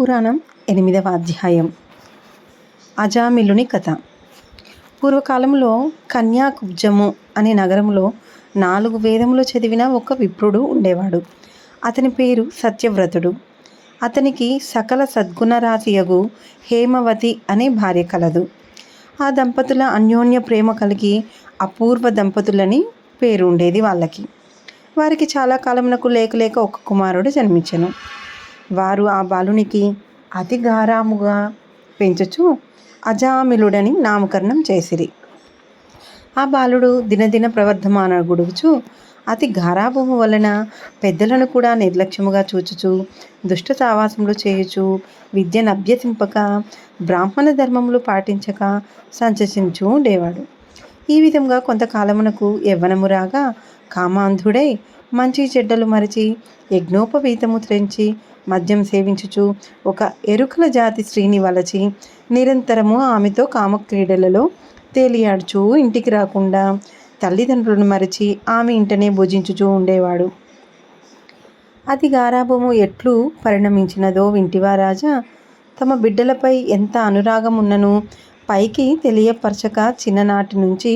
పురాణం ఎనిమిదవ అధ్యాయం. అజామిలుని కథ. పూర్వకాలంలో కన్యాకుబ్జము అనే నగరంలో నాలుగు వేదములు చదివిన ఒక విప్రుడు ఉండేవాడు. అతని పేరు సత్యవ్రతుడు. అతనికి సకల సద్గుణరాశియగు హేమవతి అనే భార్య కలదు. ఆ దంపతుల అన్యోన్య ప్రేమ కలిగి అపూర్వ దంపతులని పేరు ఉండేది వాళ్ళకి. వారికి చాలా కాలమునకు లేక లేక ఒక కుమారుడు జన్మించను. వారు ఆ బాలునికి అతి గారాముగా పెంచుచు అజామిలుడని నామకరణం చేసిరి. ఆ బాలుడు దినదిన ప్రవర్ధమాన గుడుచు అతి గారాభము వలన పెద్దలను కూడా నిర్లక్ష్యముగా చూచుచు దుష్ట సావాసములు చేయుచు విద్యను అభ్యసింపక బ్రాహ్మణ ధర్మములు పాటించక సంచసించు ఉండేవాడు. ఈ విధంగా కొంతకాలమునకు యవ్వనము రాగా కామాంధుడై మంచి చెడ్డలు మరిచి యజ్ఞోపవీతము త్రెంచి మద్యం సేవించుచు ఒక ఎరుకల జాతి స్త్రీని వలచి నిరంతరము ఆమెతో కామక్రీడలలో తేలియాడుచు ఇంటికి రాకుండా తల్లిదండ్రులను మరిచి ఆమె ఇంటనే భుజించుచూ ఉండేవాడు. అది గారాభము ఎట్లు పరిణమించినదో వింటివా రాజా! తమ బిడ్డలపై ఎంత అనురాగం ఉన్నను పైకి తెలియపరచక చిన్ననాటి నుంచి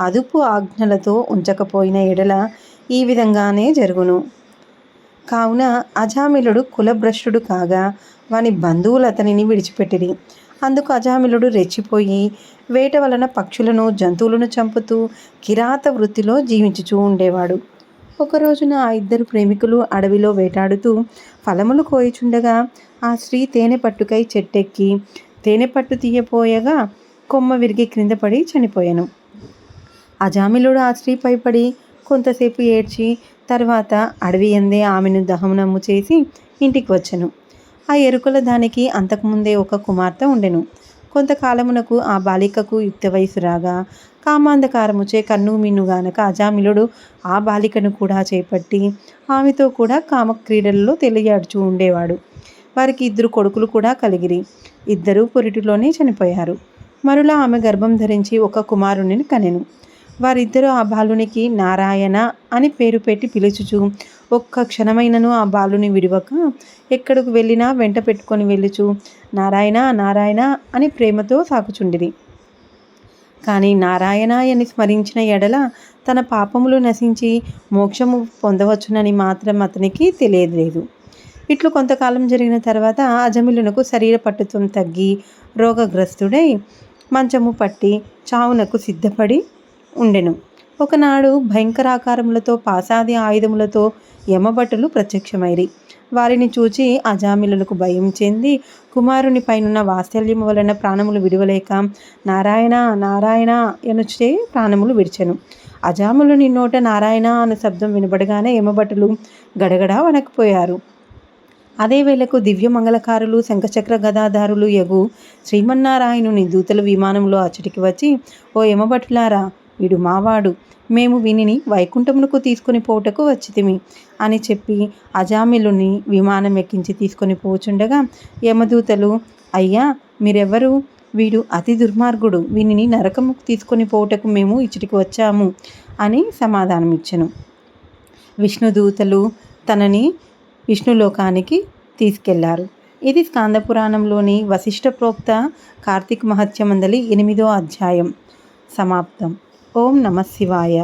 అదుపు ఆజ్ఞలతో ఉంచకపోయిన ఎడల ఈ విధంగానే జరుగును. కావున అజామిలుడు కులభ్రష్టుడు కాగా వాని బంధువులు అతనిని విడిచిపెట్టిరి. అందుకు అజామిలుడు రెచ్చిపోయి వేట వలన పక్షులను జంతువులను చంపుతూ కిరాత వృత్తిలో జీవించుచూ ఉండేవాడు. ఒక రోజున ఆ ఇద్దరు ప్రేమికులు అడవిలో వేటాడుతూ ఫలములు కోయిచుండగా ఆ స్త్రీ తేనె పట్టుకై చెట్టెక్కి తేనె పట్టు తీయపోయగా కొమ్మ విరిగి క్రింద పడి చనిపోయాను. అజామిలుడు ఆ స్త్రీ పైపడి కొంతసేపు ఏడ్చి తర్వాత అడవి ఎందే ఆమెను దహనము చేసి ఇంటికి వచ్చెను ఆ ఎరుకల దానికి అంతకుముందే ఒక కుమార్తె ఉండెను. కొంతకాలమునకు ఆ బాలికకు యుక్త వయసు రాగా కామాంధకారముచే కన్ను మిన్నుగానక అజామిలుడు ఆ బాలికను కూడా చేపట్టి ఆమెతో కూడా కామక్రీడలలో తెలియాడుచూ ఉండేవాడు. వారికి ఇద్దరు కొడుకులు కూడా కలిగిరి. ఇద్దరూ పురిటిలోనే చనిపోయారు. మరులా ఆమె గర్భం ధరించి ఒక కుమారుని కనెను. వారిద్దరూ ఆ బాలునికి నారాయణ అని పేరు పెట్టి పిలుచుచు ఒక్క క్షణమైనను ఆ బాలుని విడివక ఎక్కడికి వెళ్ళినా వెంట పెట్టుకొని వెళ్ళుచు నారాయణ నారాయణ అని ప్రేమతో సాకుచుండిది కానీ నారాయణ అని స్మరించిన ఎడల తన పాపములు నశించి మోక్షము పొందవచ్చునని మాత్రం అతనికి తెలియలేదు ఇట్లు కొంతకాలం జరిగిన తర్వాత అజమిలునకు శరీర పట్టుత్వం తగ్గి రోగగ్రస్తుడై మంచము పట్టి చావునకు సిద్ధపడి ఉండెను. ఒకనాడు భయంకరాకారములతో పాసాది ఆయుధములతో యమభటులు ప్రత్యక్షమైరి. వారిని చూచి అజామిలులకు భయం చెంది కుమారుని పైనున్న వాత్సల్యము వలన ప్రాణములు విడవలేక నారాయణ నారాయణ ఎనుచే ప్రాణములు విడిచెను. అజాములుని నోట నారాయణ అను శబ్దం వినబడగానే యమభటులు గడగడా వనకపోయారు అదే వేళకు దివ్య మంగళకారులు శంఖచక్ర గదాధారులు యగు శ్రీమన్నారాయణుని దూతల విమానంలో అచ్చటికి వచ్చి ఓ యమభటులారా వీడు మావాడు. మేము వీనిని వైకుంఠమునకు తీసుకొని పోవుటకు వచ్చితిమి అని చెప్పి అజామిలుని విమానం ఎక్కించి తీసుకొని పోచుండగా యమదూతలు అయ్యా మీరెవరు వీడు అతి దుర్మార్గుడు. వీనిని నరకముకు తీసుకొని పోవుటకు మేము ఇచ్చటికి వచ్చాము అని సమాధానం ఇచ్చను విష్ణుదూతలు తనని విష్ణులోకానికి తీసుకెళ్ళారు. ఇది స్కాంద పురాణంలోని వశిష్ఠ ప్రోక్త కార్తీక మహత్యమందలి ఎనిమిదో అధ్యాయం. సమాప్తం. ఓం నమ శివాయ.